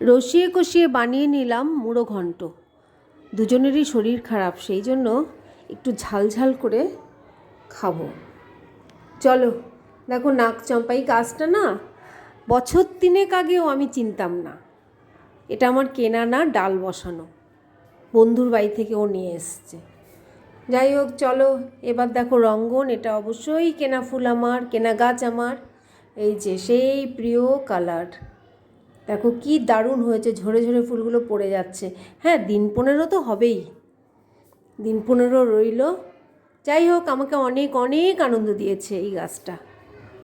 রসিয়ে কষিয়ে বানিয়ে নিলাম মুড়ো ঘন্ট। দুজনেরই শরীর খারাপ, সেই জন্য একটু ঝাল ঝাল করে খাব। চলো, দেখো নাক চম্পাই গাছটা না, বছর তিনেক আগেও আমি চিনতাম না। এটা আমার কেনা না, ডাল বসানো। বন্ধুর বাড়ি থেকে ও নিয়ে এসছে। যাই হোক, চলো, এবার দেখো রঙ্গন, এটা অবশ্যই কেনা ফুল আমার, কেনা গাছ আমার। এই যে, সেই প্রিয় কালার। দেখো কি দারুণ হয়েছে, ঝরে ঝরে ফুলগুলো পড়ে যাচ্ছে। হ্যাঁ দিন পনেরো তো হবেই। দিন পনেরো রইল। যাই হোক, আমাকে অনেক অনেক আনন্দ দিয়েছে এই গাছটা।